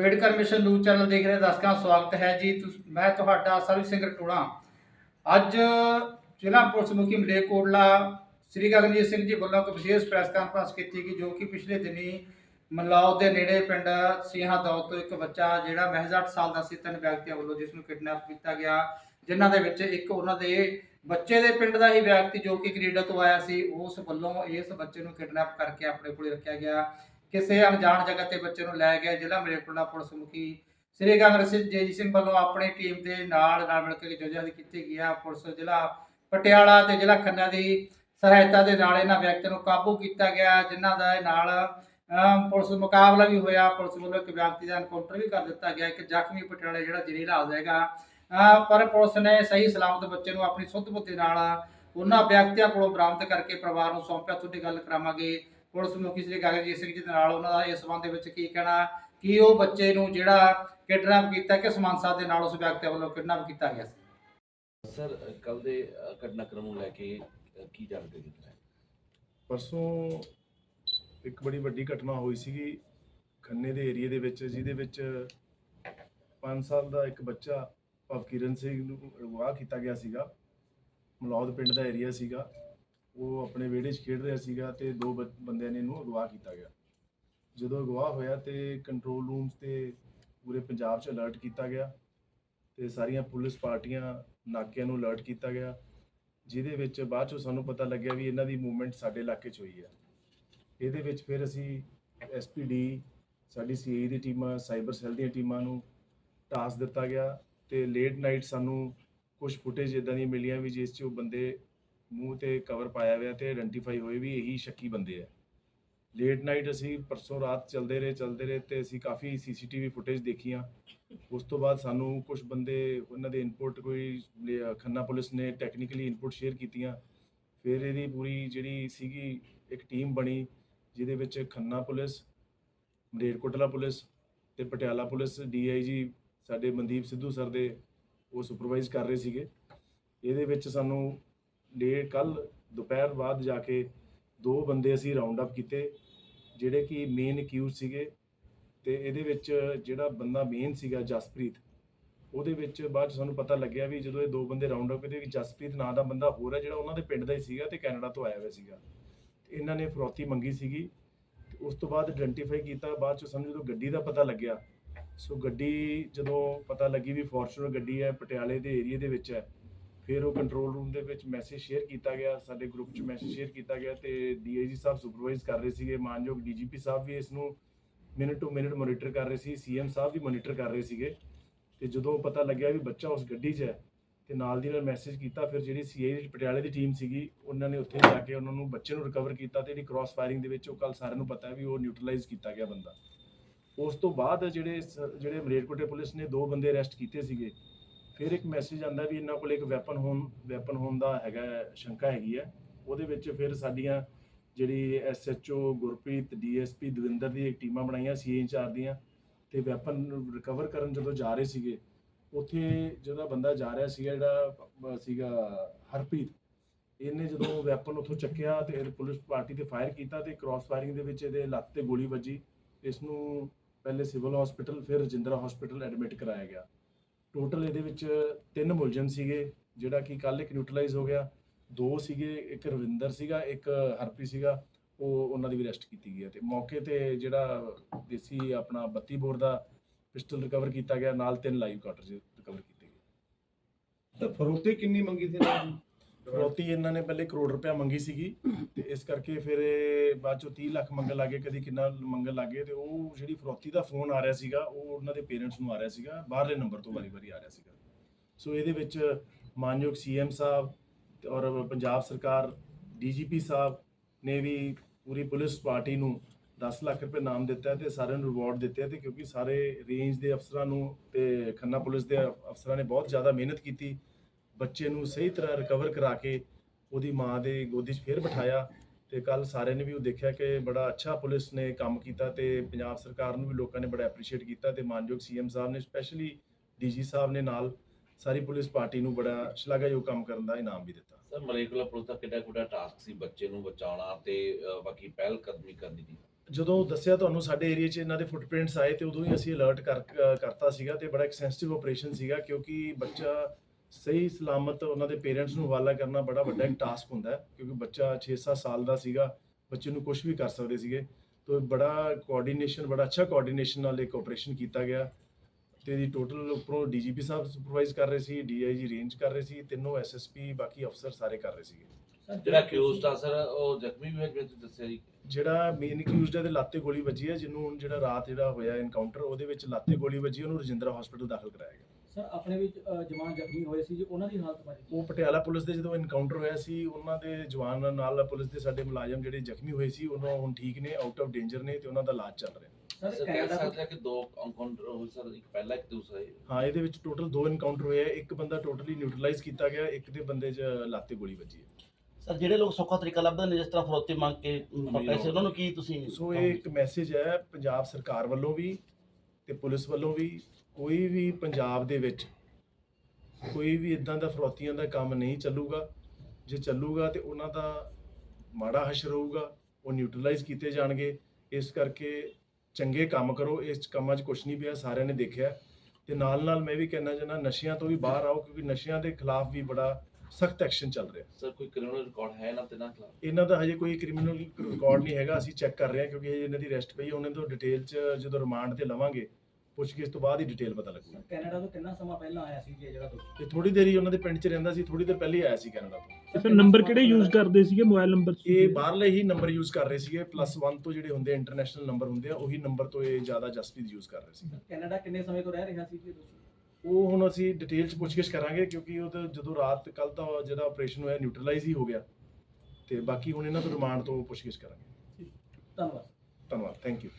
Ambedkar mission news channel ਦੇਖ ਰਹੇ ਦਰਸ਼ਕਾਂ ਦਾ ਸਵਾਗਤ ਹੈ ਜੀ। ਤੁਸ- ਮੈਂ ਤੁਹਾਡਾ ਸਰਵਿਸ ਸਿੰਘ ਟੋੜਾ ਅੱਜ ਜ਼ਿਲ੍ਹਾ ਪੁਲਿਸ ਮੁਖੀ ਮਲੇਕੋਟਲਾ ਸ੍ਰੀ ਗਗਨਜੀਤ ਸਿੰਘ ਜੀ ਵੱਲੋਂ ਇੱਕ ਵਿਸ਼ੇਸ਼ ਪ੍ਰੈਸ ਕਾਨਫਰੰਸ ਕੀਤੀ ਗਈ, ਜੋ ਕਿ ਪਿਛਲੇ ਦਿਨੀ ਮਲਾਉ ਦੇ ਨੇੜੇ ਪਿੰਡ ਸਿੰਘਾ ਦੌਲ ਤੋਂ ਇੱਕ ਬੱਚਾ ਜਿਹੜਾ ਮਹਿਜ਼ 8 ਸਾਲ ਦਾ ਸੀ, ਤਿੰਨ ਵਿਅਕਤੀਆਂ ਵੱਲੋਂ ਜਿਸ ਨੂੰ ਕਿਡਨੈਪ ਕੀਤਾ ਗਿਆ, ਜਿਨ੍ਹਾਂ ਦੇ ਵਿੱਚ ਇੱਕ ਉਹਨਾਂ ਦੇ ਬੱਚੇ ਦੇ ਪਿੰਡ ਦਾ ਹੀ ਵਿਅਕਤੀ ਜੋ ਕਿ ਕੈਨੇਡਾ ਤੋਂ ਆਇਆ ਸੀ, ਉਸ ਵੱਲੋਂ ਇਸ ਬੱਚੇ ਨੂੰ ਕਿਡਨੈਪ ਕਰਕੇ ਆਪਣੇ ਕੋਲ ਰੱਖਿਆ ਗਿਆ। ਕਿਸੇ ਅਣਜਾਣ ਜਗ੍ਹਾ ਤੇ ਬੱਚੇ ਨੂੰ ਲੈ ਗਿਆ ਜ਼ਿਲ੍ਹਾ ਮਲੇਰਕੋਟਲਾ ਪੁਲਿਸ ਮੁਖੀ ਸ੍ਰੀ ਕਾਂਗਰਸ ਜੇਜੀ ਸਿੰਘ ਵੱਲੋਂ ਆਪਣੀ ਟੀਮ ਦੇ ਨਾਲ ਨਾਲ ਮਿਲ ਕੇ ਜੋਜਾਦੀ ਕੀਤੀ ਗਈ ਆ। ਪੁਲਿਸ ਜ਼ਿਲ੍ਹਾ ਪਟਿਆਲਾ ਤੇ ਜ਼ਿਲ੍ਹਾ ਖੰਨਾ ਦੀ ਸਹਾਇਤਾ ਦੇ ਨਾਲ ਇਹਨਾਂ ਵਿਅਕਤੀਆਂ ਨੂੰ ਕਾਬੂ ਕੀਤਾ ਗਿਆ, ਜਿਨ੍ਹਾਂ ਦਾ ਨਾਲ ਪੁਲਿਸ ਮੁਕਾਬਲਾ ਵੀ ਹੋਇਆ। ਪੁਲਿਸ ਵੱਲੋਂ ਇੱਕ ਵਿਅਕਤੀ ਦਾ ਐਨਕਾਊਂਟਰ ਵੀ ਕਰ ਦਿੱਤਾ ਗਿਆ। ਇੱਕ ਜ਼ਖਮੀ ਪਟਿਆਲੇ ਜਿਹੜਾ ਜਰੀ ਇਲਾਜ ਹੈਗਾ। ਪਰ ਪੁਲਿਸ ਨੇ ਸਹੀ ਸਲਾਮਤ ਬੱਚੇ ਨੂੰ ਆਪਣੀ ਸੁੱਧ ਬੁੱਧੀ ਨਾਲ ਉਹਨਾਂ ਵਿਅਕਤੀਆਂ ਕੋਲੋਂ ਬਰਾਮਦ ਕਰਕੇ ਪਰਿਵਾਰ ਨੂੰ ਸੌਂਪਿਆ। ਤੁਹਾਡੀ ਗੱਲ ਕਰਾਵਾਂਗੇ। ਪੁਲਿਸ ਮੁਖੀ ਸ੍ਰੀ ਗਗਨਜੀਤ ਸਿੰਘ ਜੀ ਦੇ ਨਾਲ ਉਹਨਾਂ ਦਾ ਇਸ ਸੰਬੰਧ ਦੇ ਵਿੱਚ ਕੀ ਕਹਿਣਾ ਕਿ ਉਹ ਬੱਚੇ ਨੂੰ ਜਿਹੜਾ ਕਿਡਨੈਪ ਕੀਤਾ ਕਿ ਸਮਾਨਸਾ ਦੇ ਨਾਲ ਉਸ ਵਿਅਕਤੀ ਵੱਲੋਂ ਕਿਡਨੈਪ ਕੀਤਾ ਗਿਆ ਸੀ? ਸਰ ਕੱਲ ਦੇ ਘਟਨਾਕ੍ਰਮ ਨੂੰ ਲੈ ਕੇ ਕੀ ਜਾਣਕਾਰੀ ਦਿੱਤੀ ਹੈ ਪਰਸੋਂ ਇੱਕ ਬੜੀ ਵੱਡੀ ਘਟਨਾ ਹੋਈ ਸੀਗੀ ਖੰਨੇ ਦੇ ਏਰੀਆ ਦੇ ਵਿੱਚ ਜਿਹਦੇ ਵਿੱਚ 5 ਸਾਲ ਦਾ ਇੱਕ ਬੱਚਾ ਭਵਕਿਰਨ ਸਿੰਘ ਨੂੰ ਅਗਵਾ ਕੀਤਾ ਗਿਆ ਸੀਗਾ। ਮਲੌਦ ਪਿੰਡ ਦਾ ਏਰੀਆ ਸੀਗਾ। ਉਹ ਆਪਣੇ ਵਿਹੜੇ 'ਚ ਖੇਡ ਰਿਹਾ ਸੀਗਾ ਤੇ ਦੋ ਬ- ਬੰਦਿਆਂ ਨੇ ਇਹਨੂੰ ਅਗਵਾ ਕੀਤਾ ਗਿਆ। ਜਦੋਂ ਅਗਵਾ ਹੋਇਆ ਤੇ ਕੰਟਰੋਲ ਰੂਮਸ ਤੇ ਪੂਰੇ ਪੰਜਾਬ 'ਚ ਅਲਰਟ ਕੀਤਾ ਗਿਆ ਤੇ ਸਾਰੀਆਂ ਪੁਲਿਸ ਪਾਰਟੀਆਂ ਨਾਕਿਆਂ ਨੂੰ ਅਲਰਟ ਕੀਤਾ ਗਿਆ, ਜਿਹਦੇ ਵਿੱਚ ਬਾਅਦ ਚੋਂ ਸਾਨੂੰ ਪਤਾ ਲੱਗਿਆ ਵੀ ਇਹਨਾਂ ਦੀ ਮੂਵਮੈਂਟ ਸਾਡੇ ਇਲਾਕੇ 'ਚ ਹੋਈ ਹੈ। ਇਹਦੇ ਵਿੱਚ ਫਿਰ ਅਸੀਂ ਐਸਪੀਡੀ ਸਾਡੀ ਸੀਆਈ ਦੀ ਟੀਮਾਂ ਸਾਈਬਰ ਸੈੱਲ ਦੀਆਂ ਟੀਮਾਂ ਨੂੰ ਟਾਸਕ ਦਿੱਤਾ ਗਿਆ ਤੇ ਲੇਟ ਨਾਈਟ ਸਾਨੂੰ ਕੁਝ ਫੁਟੇਜ ਇਦਾਂ ਦੀਆਂ ਮਿਲੀਆਂ ਵੀ ਜਿਸ 'ਚ ਉਹ ਬੰਦੇ ਮੂੰਹ ਤੇ ਕਵਰ ਪਾਇਆ ਹੋਇਆ ਤੇ ਆਇਡੈਂਟੀਫਾਈ ਹੋਏ ਵੀ ਇਹੀ ਸ਼ੱਕੀ ਬੰਦੇ ਆ। ਲੇਟ ਨਾਈਟ ਅਸੀਂ ਪਰਸੋਂ ਰਾਤ ਚੱਲਦੇ ਰਹੇ ਚੱਲਦੇ ਰਹੇ ਤੇ ਅਸੀਂ ਕਾਫੀ ਸੀਸੀਟੀਵੀ ਫੁਟੇਜ ਦੇਖੀਆਂ। ਉਸ ਤੋਂ ਬਾਅਦ ਸਾਨੂੰ ਕੁਝ ਬੰਦੇ ਉਹਨਾਂ ਦੇ ਇਨਪੁਟ ਕੋਈ ਖੰਨਾ ਪੁਲਿਸ ਨੇ ਟੈਕਨੀਕਲੀ ਇਨਪੁਟ ਸ਼ੇਅਰ ਕੀਤੀਆਂ। ਫਿਰ ਇਹਦੀ ਪੂਰੀ ਜਿਹੜੀ ਸੀਗੀ ਇੱਕ ਟੀਮ ਬਣੀ, ਜਿਹਦੇ ਵਿੱਚ ਖੰਨਾ ਪੁਲਿਸ ਮਲੇਰਕੋਟਲਾ ਪੁਲਿਸ ਤੇ ਪਟਿਆਲਾ ਪੁਲਿਸ ਡੀਆਈਜੀ ਸਾਡੇ ਮਨਦੀਪ ਸਿੱਧੂ ਸਰ ਦੇ ਉਹ ਸੁਪਰਵਾਈਜ਼ ਕਰ ਰਹੇ ਸੀਗੇ। ਇਹਦੇ ਵਿੱਚ ਸਾਨੂੰ ਡੇ ਕੱਲ ਦੁਪਹਿਰ ਬਾਅਦ ਜਾ ਕੇ ਦੋ ਬੰਦੇ ਅਸੀਂ ਰਾਉਂਡ ਅਪ ਕੀਤੇ, ਜਿਹੜੇ ਕਿ ਮੇਨ ਅਕਿਊਜ਼ ਸੀਗੇ ਤੇ ਇਹਦੇ ਵਿੱਚ ਜਿਹੜਾ ਬੰਦਾ ਮੇਨ ਸੀਗਾ ਜਸਪ੍ਰੀਤ, ਉਹਦੇ ਵਿੱਚ ਬਾਅਦ 'ਚ ਸਾਨੂੰ ਪਤਾ ਲੱਗਿਆ ਵੀ ਜਦੋਂ ਇਹ ਦੋ ਬੰਦੇ ਰਾਉਂਡ ਅਪ ਇਹਦੇ ਵਿੱਚ ਜਸਪ੍ਰੀਤ ਨਾਂ ਦਾ ਬੰਦਾ ਹੋਰ ਹੈ ਜਿਹੜਾ ਉਹਨਾਂ ਦੇ ਪਿੰਡ ਦਾ ਹੀ ਸੀਗਾ ਤੇ ਕੈਨੇਡਾ ਤੋਂ ਆਇਆ ਹੋਇਆ ਸੀਗਾ। ਤੇ ਇਹਨਾਂ ਨੇ ਫਰੋਤੀ ਮੰਗੀ ਸੀਗੀ, ਤੇ ਉਸ ਤੋਂ ਬਾਅਦ ਆਇਡੈਂਟੀਫਾਈ ਕੀਤਾ, ਬਾਅਦ 'ਚ ਸਾਨੂੰ ਜਦੋਂ ਗੱਡੀ ਦਾ ਪਤਾ ਲੱਗਿਆ, ਸੋ ਗੱਡੀ ਜਦੋਂ ਪਤਾ ਲੱਗੀ ਵੀ ਫੋਰਚੂਨਰ ਗੱਡੀ ਹੈ, ਪਟਿਆਲੇ ਦੇ ਏਰੀਆ ਦੇ ਵਿੱਚ ਹੈ ਫਿਰ ਉਹ ਕੰਟਰੋਲ ਰੂਮ ਦੇ ਵਿੱਚ ਮੈਸੇਜ ਸ਼ੇਅਰ ਕੀਤਾ ਗਿਆ, ਸਾਡੇ ਗਰੁੱਪ 'ਚ ਮੈਸੇਜ ਸ਼ੇਅਰ ਕੀਤਾ ਗਿਆ ਤੇ ਡੀਆਈਜੀ ਸਾਹਿਬ ਸੁਪਰਵਾਈਜ਼ ਕਰ ਰਹੇ ਸੀਗੇ, ਮਾਨਯੋਗ ਡੀਜੀਪੀ ਸਾਹਿਬ ਵੀ ਇਸ ਨੂੰ ਮਿੰਟ ਟੂ ਮਿੰਟ ਮੋਨੀਟਰ ਕਰ ਰਹੇ ਸੀ ਸੀਐਮ ਸਾਹਿਬ ਵੀ ਮੋਨੀਟਰ ਕਰ ਰਹੇ ਸੀਗੇ ਤੇ ਜਦੋਂ ਪਤਾ ਲੱਗਿਆ ਵੀ ਬੱਚਾ ਉਸ ਗੱਡੀ 'ਚ ਹੈ ਤੇ ਨਾਲ ਦੀ ਨਾਲ ਮੈਸੇਜ ਕੀਤਾ, ਫਿਰ ਜਿਹੜੀ ਸੀਆਈ ਪਟਿਆਲੇ ਦੀ ਟੀਮ ਸੀਗੀ, ਉਹਨਾਂ ਨੇ ਉੱਥੇ ਜਾ ਕੇ ਉਹਨਾਂ ਨੂੰ ਬੱਚੇ ਨੂੰ ਰਿਕਵਰ ਕੀਤਾ ਤੇ ਜਿਹੜੀ ਕ੍ਰਾਸ ਫਾਇਰਿੰਗ ਦੇ ਵਿੱਚ ਉਹ ਕੱਲ ਸਾਰਿਆਂ ਨੂੰ ਪਤਾ ਹੈ ਵੀ ਉਹ ਨਿਊਟਰਲਾਈਜ਼ ਕੀਤਾ ਗਿਆ ਬੰਦਾ। ਉਸ ਤੋਂ ਬਾਅਦ ਜਿਹੜੇ ਸ- ਜਿਹੜੇ ਮਲੇਰਕੋਟੇ ਪੁਲਿਸ ਨੇ ਦੋ ਬੰਦੇ ਅਰੈਸਟ ਕੀਤੇ ਸੀਗੇ ਫਿਰ ਇੱਕ ਮੈਸੇਜ ਆਂਦਾ ਵੀ ਇਹਨਾਂ ਕੋਲ ਇੱਕ ਵੈਪਨ ਹੋਣ ਵੈਪਨ ਹੋਣ ਦਾ ਹੈਗਾ, ਸ਼ੰਕਾ ਹੈਗੀ ਹੈ। ਉਹਦੇ ਵਿੱਚ ਫਿਰ ਸਾਡੀਆਂ ਜਿਹੜੀ ਐਸਐਚਓ ਗੁਰਪ੍ਰੀਤ ਡੀਐਸਪੀ ਦਵਿੰਦਰ ਦੀ ਇੱਕ ਟੀਮਾਂ ਬਣਾਈਆਂ ਸੀ ਇੰਚਾਰਜ ਦੀਆਂ, ਤੇ ਵੈਪਨ ਰਿਕਵਰ ਕਰਨ ਜਦੋਂ ਜਾ ਰਹੇ ਸੀਗੇ, ਉੱਥੇ ਜਿਹੜਾ ਬੰਦਾ ਜਾ ਰਿਹਾ ਸੀਗਾ, ਜਿਹੜਾ ਸੀਗਾ ਹਰਪ੍ਰੀਤ, ਇਹਨੇ ਜਦੋਂ ਵੈਪਨ ਉੱਥੋਂ ਚੱਕਿਆ ਤੇ ਇਹ ਪੁਲਿਸ ਪਾਰਟੀ ਤੇ ਫਾਇਰ ਕੀਤਾ ਤੇ ਕ੍ਰਾਸ ਫਾਇਰਿੰਗ ਦੇ ਵਿੱਚ ਇਹਦੇ ਲੱਤ ਤੇ ਗੋਲੀ ਵੱਜੀ। ਇਸ ਨੂੰ ਪਹਿਲੇ ਸਿਵਲ ਹਸਪੀਟਲ ਫਿਰ ਰਜਿੰਦਰਾ ਹਸਪੀਟਲ ਐਡਮਿਟ ਕਰਾਇਆ ਗਿਆ। ਟੋਟਲ ਇਹਦੇ ਵਿੱਚ ਤਿੰਨ ਮੁਲਜ਼ਮ ਸੀਗੇ, ਜਿਹੜਾ ਕਿ ਕੱਲ ਇੱਕ ਨਿਊਟਰਲਾਈਜ਼ ਹੋ ਗਿਆ। ਦੋ ਸੀਗੇ, ਇੱਕ ਰਵਿੰਦਰ ਸੀਗਾ, ਇੱਕ ਹਰਪ੍ਰੀਤ ਸੀਗਾ। ਉਹ ਉਹਨਾਂ ਦੀ ਵੀ ਅਰੈਸਟ ਕੀਤੀ ਗਈ ਹੈ ਤੇ ਮੌਕੇ ਤੇ ਜਿਹੜਾ ਦੇਸੀ ਆਪਣਾ 32 ਬੋਰ ਦਾ ਪਿਸਟਲ ਰਿਕਵਰ ਕੀਤਾ ਗਿਆ, ਨਾਲ ਤਿੰਨ ਲਾਈਵ ਕਾਟਰਜ ਰਿਕਵਰ ਕੀਤੇ ਗਏ। ਤਾਂ ਫਰੋਤੀ ਕਿੰਨੀ ਮੰਗੀ ਸੀ ਇਹਨਾਂ ਨੇ? ਫਰੋਤੀ ਇਹਨਾਂ ਨੇ ਪਹਿਲੇ ਕਰੋੜ ਰੁਪਇਆ ਮੰਗੀ ਸੀਗੀ ਤੇ ਇਸ ਕਰਕੇ ਫਿਰ ਇਹ ਬਾਅਦ ਚੋਂ 30 ਲੱਖ ਮੰਗਣ ਲੱਗੇ, ਕਦੀ ਕਿੰਨਾ ਮੰਗਣ ਲੱਗੇ ਤੇ ਉਹ ਜਿਹੜੀ ਫਰੋਤੀ ਦਾ ਫੋਨ ਆ ਰਿਹਾ ਸੀਗਾ, ਉਹ ਉਹਨਾਂ ਦੇ ਪੇਰੈਂਟਸ ਨੂੰ ਆ ਰਿਹਾ ਸੀਗਾ, ਬਾਹਰਲੇ ਨੰਬਰ ਤੋਂ ਵਾਰੀ-ਵਾਰੀ ਆ ਰਿਹਾ ਸੀਗਾ। ਸੋ ਇਹਦੇ ਵਿੱਚ ਮਾਨਯੋਗ ਸੀਐਮ ਸਾਹਿਬ ਤੇ ਔਰ ਪੰਜਾਬ ਸਰਕਾਰ ਡੀਜੀਪੀ ਸਾਹਿਬ ਨੇ ਵੀ ਪੂਰੀ ਪੁਲਿਸ ਪਾਰਟੀ ਨੂੰ 10 ਲੱਖ ਰੁਪਏ ਨਾਮ ਦਿੱਤਾ ਹੈ ਤੇ ਸਾਰਿਆਂ ਨੂੰ ਰਿਵਾਰਡ ਦਿੱਤੇ ਹੈ ਤੇ ਕਿਉਂਕਿ ਸਾਰੇ ਰੇਂਜ ਦੇ ਅਫਸਰਾਂ ਨੂੰ ਤੇ ਖੰਨਾ ਪੁਲਿਸ ਦੇ ਅਫਸਰਾਂ ਨੇ ਬਹੁਤ ਜ਼ਿਆਦਾ ਮਿਹਨਤ ਕੀਤੀ। ਬੱਚੇ ਨੂੰ ਸਹੀ ਤਰ੍ਹਾਂ ਰਿਕਵਰ ਕਰਾ ਕੇ ਉਹਦੀ ਮਾਂ ਦੇ ਗੋਦੀ 'ਚ ਫਿਰ ਬਿਠਾਇਆ ਤੇ ਕੱਲ ਸਾਰਿਆਂ ਨੇ ਵੀ ਉਹ ਦੇਖਿਆ ਕਿ ਬੜਾ ਅੱਛਾ ਪੁਲਿਸ ਨੇ ਕੰਮ ਕੀਤਾ ਤੇ ਪੰਜਾਬ ਸਰਕਾਰ ਨੂੰ ਵੀ ਲੋਕਾਂ ਨੇ ਬੜਾ ਐਪਰੀਸ਼ੀਏਟ ਕੀਤਾ ਤੇ ਮਾਨਯੋਗ ਸੀਐਮ ਸਾਹਿਬ ਨੇ ਸਪੈਸ਼ਲੀ ਡੀਜੀ ਸਾਹਿਬ ਨੇ ਨਾਲ ਸਾਰੀ ਪੁਲਿਸ ਪਾਰਟੀ ਨੂੰ ਬੜਾ ਸ਼ਲਾਘਾਯੋਗ ਕੰਮ ਕਰਨ ਦਾ ਇਨਾਮ ਵੀ ਦਿੱਤਾ। ਸਰ ਮਲੇਕੁਲਾ ਪੁਲਿਸ ਦਾ ਕਿੱਡਾ ਕੁੱਡਾ ਟਾਸਕ ਸੀ ਬੱਚੇ ਨੂੰ ਬਚਾਉਣਾ ਤੇ ਬਾਕੀ ਪਹਿਲ ਕਦਮੀ ਕਰਨੀ ਦੀ ਜਦੋਂ ਦੱਸਿਆ ਤੁਹਾਨੂੰ ਸਾਡੇ ਏਰੀਆ 'ਚ ਇਹਨਾਂ ਦੇ ਫੁੱਟਪ੍ਰਿੰਟਸ ਆਏ ਤੇ ਉਦੋਂ ਹੀ ਅਸੀਂ ਅਲਰਟ ਕਰਤਾ ਸੀਗਾ ਤੇ ਬੜਾ ਇੱਕ ਸੈਂਸਿਟਿਵ ਆਪਰੇਸ਼ਨ ਸੀਗਾ ਕਿਉਂਕਿ ਬੱਚਾ ਸਹੀ ਸਲਾਮਤ ਉਹਨਾਂ ਦੇ ਪੇਰੈਂਟਸ ਨੂੰ ਹਵਾਲਾ ਕਰਨਾ ਬੜਾ ਵੱਡਾ ਇੱਕ ਟਾਸਕ ਹੁੰਦਾ ਹੈ ਕਿਉਂਕਿ ਬੱਚਾ 6-7 ਸਾਲ ਦਾ ਸੀਗਾ ਬੱਚੇ ਨੂੰ ਕੁਝ ਵੀ ਕਰ ਸਕਦੇ ਸੀਗੇ। ਤੋਂ ਬੜਾ ਕੋਆਰਡੀਨੇਸ਼ਨ ਬੜਾ ਅੱਛਾ ਕੋਆਰਡੀਨੇਸ਼ਨ ਨਾਲ ਇੱਕ ਆਪਰੇਸ਼ਨ ਕੀਤਾ ਗਿਆ। ਤੇ ਦੀ ਟੋਟਲ ਉੱਪਰੋਂ ਡੀਜੀਪੀ ਸਾਹਿਬ ਸੁਪਰਵਾਈਜ਼ ਕਰ ਰਹੇ ਸੀ ਡੀਆਈਜੀ ਰੇਂਜ ਕਰ ਰਹੇ ਸੀ ਤਿੰਨੋਂ ਐਸਐਸਪੀ ਬਾਕੀ ਅਫਸਰ ਸਾਰੇ ਕਰ ਰਹੇ ਸੀਗੇ। ਜਿਹੜਾ ਅਕਿਊਜ਼ਡ ਆ ਸਰ ਉਹ ਜ਼ਖਮੀ ਵੀ ਹੋਇਆ ਜਿਵੇਂ ਤੁਸੀਂ ਦੱਸਿਆ ਜੀ? ਜਿਹੜਾ ਮੇਨ ਅਕਿਊਜ਼ਡ ਹੈ ਤੇ ਲਾਤੇ ਗੋਲੀ ਵੱਜੀ ਹੈ ਜਿਹਨੂੰ ਹੁਣ ਜਿਹੜਾ ਰਾਤ ਜਿਹੜਾ ਹੋਇਆ ਐਨਕਾਊਂਟਰ ਉਹਦੇ ਵਿੱਚ ਲਾਤੇ ਗੋਲੀ ਵੱਜੀ ਉਹਨੂੰ ਰਜਿੰਦਰਾ ਹਸਪੀਟਲ ਦਾਖਲ ਕਰਾਇਆ ਗਿਆ। ਸਰ ਆਪਣੇ ਵਿੱਚ ਅ, ਜਵਾਨ ਜ਼ਖਮੀ ਹੋਏ ਸੀ ਜੀ ਉਹਨਾਂ ਦੀ ਹਾਲਤ ਬਾਰੇ ਉਹ ਪਟਿਆਲਾ ਪੁਲਿਸ ਦੇ ਜਦੋਂ ਐਨਕਾਊਂਟਰ ਹੋਇਆ ਸੀ ਉਹਨਾਂ ਦੇ ਜਵਾਨ ਨਾਲ ਪੁਲਿਸ ਦੇ ਸਾਡੇ ਮੁਲਾਜ਼ਮ ਜਿਹੜੇ ਜ਼ਖਮੀ ਹੋਏ ਸੀ ਉਹਨਾਂ ਹੁਣ ਠੀਕ ਨੇ ਆਊਟ ਆਫ ਡੇਂਜਰ ਨੇ ਤੇ ਉਹਨਾਂ ਦਾ ਇਲਾਜ ਚੱਲ ਰਿਹਾ। ਸਰ ਸਰ ਕਹਿ ਕੈਨੇਡਾ ਤੋਂ ਸਕਦੇ ਆ ਕਿ ਦੋ ਐਨਕਾਊਂਟਰ ਹੋਏ ਸਰ ਇੱਕ ਪਹਿਲਾ ਇੱਕ ਦੂਸਰਾ ਇਹ। ਹਾਂ ਇਹਦੇ ਵਿੱਚ ਟੋਟਲ ਦੋ ਐਨਕਾਊਂਟਰ ਹੋਏ ਆ ਇੱਕ ਬੰਦਾ ਟੋਟਲੀ ਨਿਊਟਰਲਾਈਜ਼ ਕੀਤਾ ਗਿਆ ਇੱਕ ਦੇ ਬੰਦੇ 'ਚ ਲਾਤੇ ਗੋਲੀ ਵੱਜੀ ਹੈ। ਸਰ ਜਿਹੜੇ ਲੋਕ ਸੌਖਾ ਤਰੀਕਾ ਲੱਭਦੇ ਨੇ ਜਿਸ ਤਰ੍ਹਾਂ ਫਰੋਤੀ ਮੰਗ ਕੇ ਅਮ, ਪੈਸੇ ਉਹਨਾਂ ਨੂੰ ਕੀ ਤੁਸੀਂ ਸੋ ਇਹ ਇੱਕ ਮੈਸੇਜ ਹੈ ਪੰਜਾਬ ਸਰਕਾਰ ਵੱਲੋਂ ਵੀ ਤੇ ਪੁਲਿਸ ਵੱਲੋਂ ਵੀ ਕੋਈ ਵੀ ਪੰਜਾਬ ਦੇ ਵਿੱਚ ਕੋਈ ਵੀ ਇਦਾਂ ਦਾ ਫਰੋਤੀਆਂ ਦਾ ਕੰਮ ਨਹੀਂ ਚੱਲੂਗਾ। ਜੇ ਚੱਲੂਗਾ ਤੇ ਉਹਨਾਂ ਦਾ ਮਾੜਾ ਹਸ਼ਰ ਹੋਊਗਾ ਉਹ ਨਿਊਟਰਲਾਈਜ਼ ਕੀਤੇ ਜਾਣਗੇ। ਇਸ ਕਰਕੇ ਚੰਗੇ ਕੰਮ ਕਰੋ। ਇਸ ਕੰਮਾਂ 'ਚ ਕੁਝ ਨਹੀਂ ਪਿਆ ਸਾਰਿਆਂ ਨੇ ਦੇਖਿਆ। ਤੇ ਨਾਲ ਨਾਲ ਮੈਂ ਵੀ ਕਹਿਣਾ ਚਾਹੁੰਦਾ ਨਸ਼ਿਆਂ ਤੋਂ ਵੀ ਬਾਹਰ ਆਓ ਕਿਉਂਕਿ ਨਸ਼ਿਆਂ ਦੇ ਖਿਲਾਫ ਵੀ ਬੜਾ ਸਖਤ ਐਕਸ਼ਨ ਚੱਲ ਰਿਹਾ। ਸਰ ਕੋਈ ਕ੍ਰਿਮੀਨਲ ਰਿਕਾਰਡ ਹੈ ਨਾ ਤੇ ਨਾ ਖਿਲਾਫ ਇਹਨਾਂ ਦਾ ਹਜੇ ਕੋਈ ਕ੍ਰਿਮੀਨਲ ਰਿਕਾਰਡ ਨਹੀਂ ਹੈਗਾ ਅਸੀਂ ਚੈੱਕ ਕਰ ਰਹੇ ਹਾਂ ਕਿਉਂਕਿ ਹਜੇ ਇਹਨਾਂ ਦੀ ਅਰੈਸਟ ਪਈ ਉਹਨਾਂ ਤੋਂ ਡਿਟੇਲ ਚ ਜਦੋਂ ਰਿਮਾਂਡ ਤੇ ਲਵਾਂਗੇ ਪੁੱਛਗਿੱਛ ਤੋਂ ਬਾਅਦ ਹੀ ਡਿਟੇਲ ਪਤਾ ਲੱਗੂਗਾ ਕੈਨੇਡਾ ਤੋਂ ਕਿੰਨਾ ਸਮਾਂ ਪਹਿਲਾਂ ਆਇਆ ਸੀ ਜੀ ਇਹ ਜਿਹੜਾ ਦੋਸ਼ੀ ਤੇ ਥੋੜੀ ਦੇਰ ਉਹਨਾਂ ਦੇ ਪਿੰਡ ਚ ਰਹਿੰਦਾ ਸੀ ਥੋੜੀ ਦੇਰ ਪਹਿਲੇ ਹੀ ਆਇਆ ਸੀ ਕੈਨੇਡਾ ਤੋਂ। ਸਰ ਨੰਬਰ ਕਿਹੜੇ ਯੂਜ਼ ਕਰਦੇ ਸੀਗੇ ਮੋਬਾਈਲ ਨੰਬਰ ਇਹ ਬਾਹਰਲੇ ਹੀ ਨੰਬਰ ਯੂਜ਼ ਕਰ ਰਹੇ ਸੀਗੇ ਪਲੱਸ 1 ਤੋਂ ਜਿਹੜੇ ਹੁੰਦੇ ਇੰਟਰਨੈਸ਼ਨਲ ਨੰਬਰ ਹੁੰਦੇ ਆ ਉਹੀ ਨੰਬਰ ਤੋਂ ਇਹ ਜ਼ਿਆਦਾ ਜਸਪੀਦ ਯੂਜ਼ ਕਰ ਰਹੇ ਸੀ ਕੈਨੇਡਾ ਕਿੰਨੇ ਸਮੇਂ ਤੋਂ ਰਹਿ ਰਿਹਾ ਸੀ ਜੀ ਉਹ ਹੁਣ ਅਸੀਂ ਡਿਟੇਲ ਚ ਪੁੱਛਗਿੱਛ ਕਰਾਂਗੇ ਕਿਉਂਕਿ ਉਹ ਤਾਂ ਜਦੋਂ ਰਾਤ ਕੱਲ ਤਾਂ ਜਿਹੜਾ ਆਪਰੇਸ਼ਨ ਹੋਇਆ ਨਿਊਟਰਲਾਈਜ਼ ਹੀ ਹੋ ਗਿਆ। ਤੇ ਬਾਕੀ ਹੁਣ ਇਹਨਾਂ ਤੋਂ ਰਿਮਾਂਡ ਤੋਂ ਪੁੱਛਗਿੱਛ ਕਰਾਂਗੇ। ਧੰਨਵਾਦ। ਧੰਨਵਾਦ ਥੈਂਕ ਯੂ